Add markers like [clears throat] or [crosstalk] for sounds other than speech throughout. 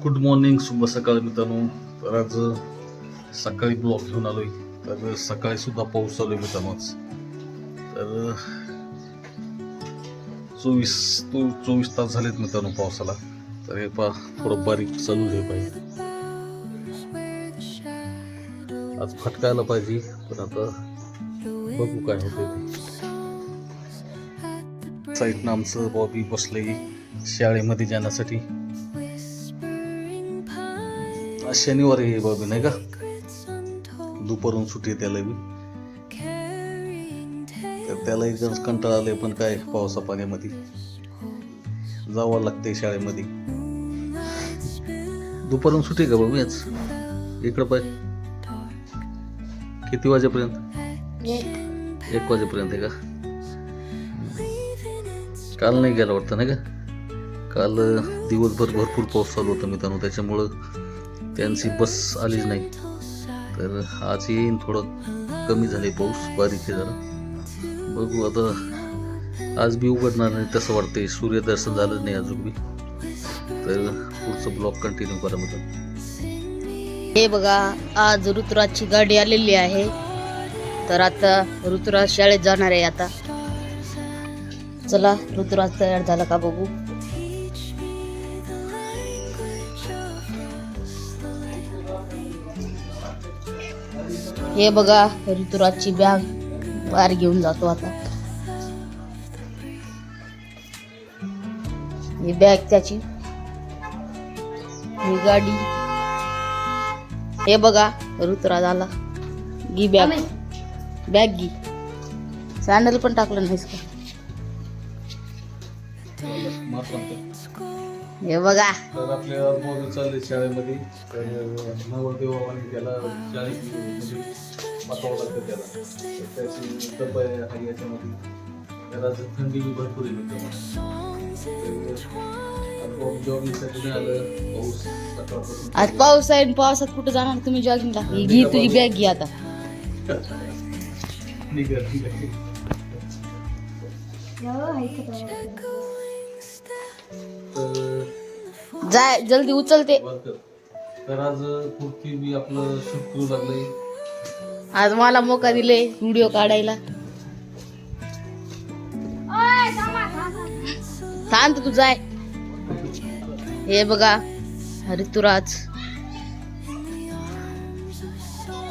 Good morning शुभ सकाळ मित्रांनो. तर आज सकाळी ब्लॉग घेऊन आलोय. तर सकाळी सुद्धा पाऊस चालू आहे मित्रांनोच तर चोवीस तो चोवीस तास झालेत मित्रांनो पावसाला. तर हे पा थोडं बारीक चालू आहे पाहिजे आज फटकायला पाहिजे पण आता बघू काय होते साईडनं आमचं बॉबी बसलंय शाळेमध्ये जाण्यासाठी. शनिवारी आहे बाबी नाही का? दुपारून सुट्टी आहे त्याला बी. तर त्याला एकदम कंटाळा आले पण काय पावसा पाण्यामध्ये. जावं लागते शाळेमध्ये. दुपारून सुट्टी आहे का बाबी आज इकडं पाय. किती वाजेपर्यंत? एक वाजेपर्यंत आहे का? काल नाही गेला वाटतं नाही का? काल दिवसभर भरपूर पाऊस चालू होता मित्रांनो त्याच्यामुळं त्यांची बस आलीच नाही. तर आज येईन थोडं कमी झाले पाऊस बारीक आहे जरा बघू आता आज बी उघडणार नाही तसं वाटतंय. सूर्यदर्शन झालं नाही अजून बी. तर पुढचं ब्लॉक कंटिन्यू करा मित्रांनो हे बघा आज ऋतुराजची गाडी आलेली आहे. तर आता ऋतुराज शाळेत जाणार आहे आता. चला ऋतुराज तयार झाला का बघू. हे बघा ऋतुराजची बॅग बाहेर घेऊन जातो आता. ही बॅग त्याची. ही गाडी. हे बघा ऋतुराज आला. गी बॅग बॅग गी सँडल पण टाकलं नाहीस का? हे बघा. तर आपल्या मोबाईल चालले शाळेमध्ये. तर नवरदेव आणि त्याला शाळेत म्हणजे बसावं लागतं त्याला. तर त्याची डब्बा आहे याच्यामध्ये. त्याला जर थंडी भरपूर आहे पाऊस सकाळपासून आज पाऊस आहे पावसात कुठं जाणार? तुम्ही जॉगिंगला घे तुझी बॅग घे आता. निघत निघत. तर जाय जल्दी उचलते. तर आज कुर्ती मी आपलं शूट करू लागलंय. आज मला मोका दिले व्हिडिओ काढायला. थांब तू जाय. हे बघा ऋतुराज.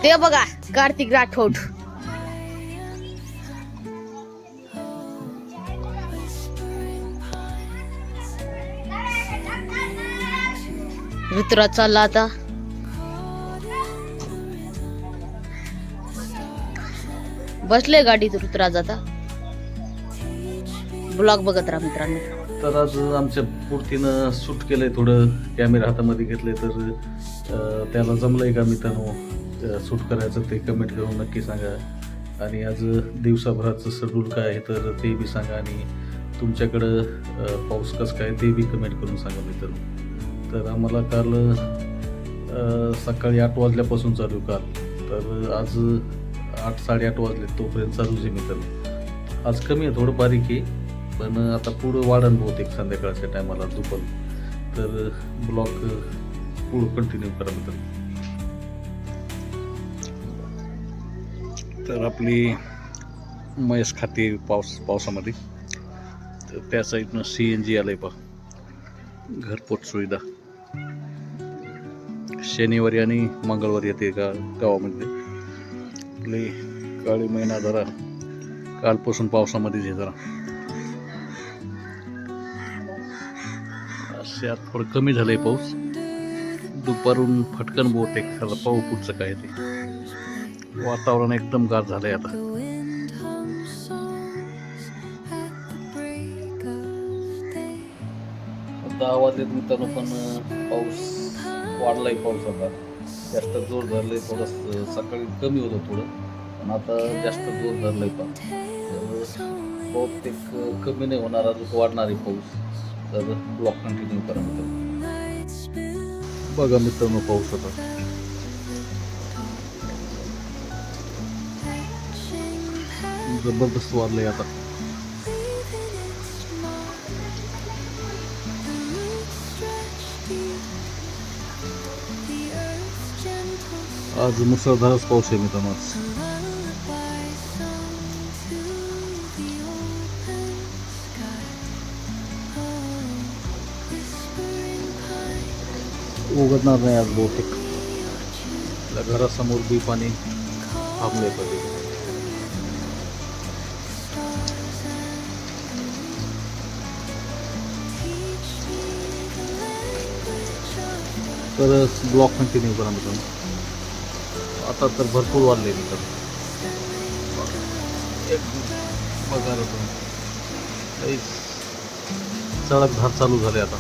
ते बघा कार्तिक राठोड. ऋतुराज चालला आता. बसले गाडीत ऋतुराज आता. ब्लॉग बघत राहा मित्रांनो. तर आज आमच्या पूर्तीनं सूट केलंय थोडं. कॅमेरा हातामध्ये घेतले तर त्याला जमलंय का मित्रांनो? सूट करायचं ते कमेंट करून नक्की सांगा. आणि आज दिवसाभराचं शेड्यूल काय आहे तर ते बी सांगा आणि तुमच्याकडं पाऊस कसं काय ते बी कमेंट करून सांगा मित्रांनो. तर आम्हाला काल सकाळी आठ वाजल्यापासून चालू काल. तर आज आठ साडेआठ वाजले तोपर्यंत चालूच आहे मित्रांनो आज कमी आहे थोडं बारीक आहे पण आता पुढं वाढन बहुतेक संध्याकाळच्या टायमाला दुपार. तर ब्लॉक पुढं कंटिन्यू करा मित्र तर. आपली मयस खाते पावस पावसामध्ये. तर त्या साईडनं सी एन जी आलंय पा घरपोच सुविधा. शनिवारी आणि मंगळवारी येते का गावामध्ये. आपली काळी महिना जरा. कालपासून पावसामध्येच आहे जरा. असे आता थोडं कमी झालंय पाऊस. दुपारून फटकन बहुतेक. खरं पाऊ पुढचं काय ते. वातावरण एकदम गार झालंय आता. दहा वाजलेत मित्रांनो पण पाऊस वाढलाय पाऊस आता. जास्त जोर धरलाय थोडस सकाळी कमी होतं थोडं पण आता जास्त जोर धरलाय पण. बहुतेक कमी नाही होणार अजून वाढणार आहे पाऊस. तर ब्लॉक कंटिन्यू करा मित्रांनो. बघा मित्रांनो पाऊस आता. जबरदस्त वाढलंय आता. आज मुसळधारच पाऊस आहे मित्रांनो आज उघडणार नाही आज बहुतेक. घरासमोर बी पाणी थांबले कधी तर ब्लॉक कंटिन्यू करा मित्रांनो. आता तर भरपूर वाढले मित्रांनो एक बघा तुम्ही सडक धार चालू झाले आता.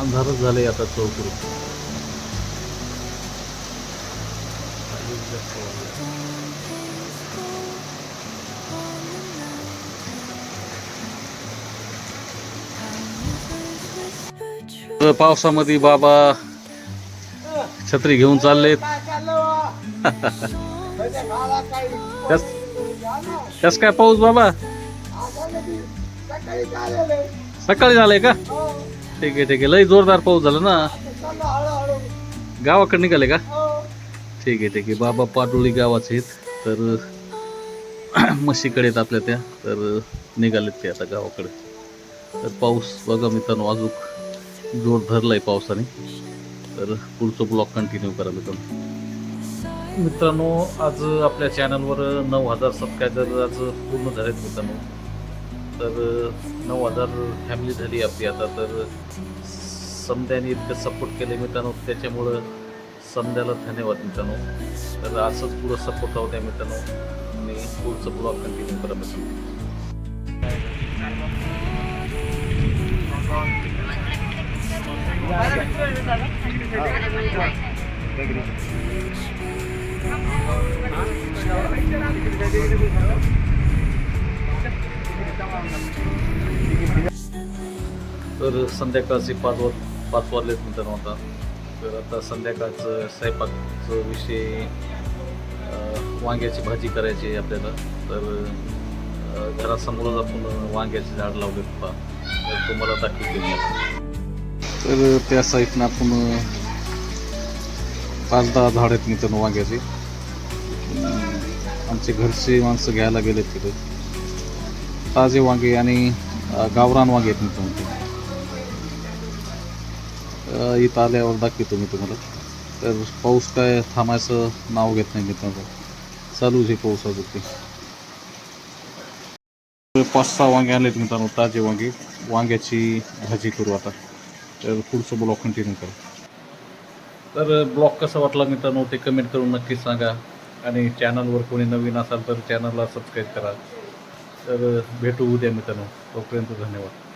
अंधारच झाले आता चौकरू. तर पावसामध्ये बाबा छत्री घेऊन चाललेत. त्यास काय पाऊस बाबा? सकाळी झालंय का? ठीक आहे ठीक आहे. लय जोरदार पाऊस झाला ना. गावाकडे निघाले का? ठीक आहे ठीक आहे. बाबा पाटोळी गावाचे आहेत. तर [clears throat] म्हशीकडे आहेत आपल्या त्या. तर निघालेत ते आता गावाकडे. तर पाऊस बघा मित्रांनो अजून जोर धरलाय पावसाने. तर पुढचं ब्लॉग कंटिन्यू करा मित्रांनो. मित्रांनो आज आपल्या चॅनलवर नऊ हजार सबस्क्रायबर आज पूर्ण झालेत मित्रांनो. तर नऊ हजार फॅमिली झाली आपली आता. तर समद्याने इतकं सपोर्ट केले मित्रांनो. त्याच्यामुळं समद्याला धन्यवाद मित्रांनो. तर असंच पुढं सपोर्ट राहू द्या मित्रांनो. आणि पुढचं ब्लॉग कंटिन्यू करा मित्रांनो. तर संध्याकाळचे पाच वा पाच वाजलेत मित्रांनो आता. तर आता संध्याकाळचं स्वयंपाकचं विषय वांग्याची भाजी करायची आहे आपल्याला. तर घरासमोरच आपण वांग्याचे झाड लावले पहा. तर तुम्हाला दाखवते तर त्या साईडनं आपण पाच दहा झाड आहेत मित्रांनो वांग्याचे. आमचे घरचे माणसं घ्यायला गेलेत तिथे. ताजे वांगे आणि गावरान वांगे आहेत मित्रांनो तुमचे इथं आल्यावर दाखवतो मी तुम्हाला. तर पाऊस काय थांबायचं नाव घेत नाही मित्रांनो. चालूच आहे पाऊस अजून ते. पाच सहा वांगे आलेत मित्रांनो ताजे वांगे. वांग्याची भाजी करू आता. तर पुढचं ब्लॉक कंटिन्यू करू. तर ब्लॉग कसा वाटला मित्रांनो ते कमेंट करून नक्कीच सांगा. आणि चॅनलवर कोणी नवीन असाल तर चॅनलला सबस्क्राईब करा. तर भेटू उद्या मित्रांनो. तोपर्यंत धन्यवाद.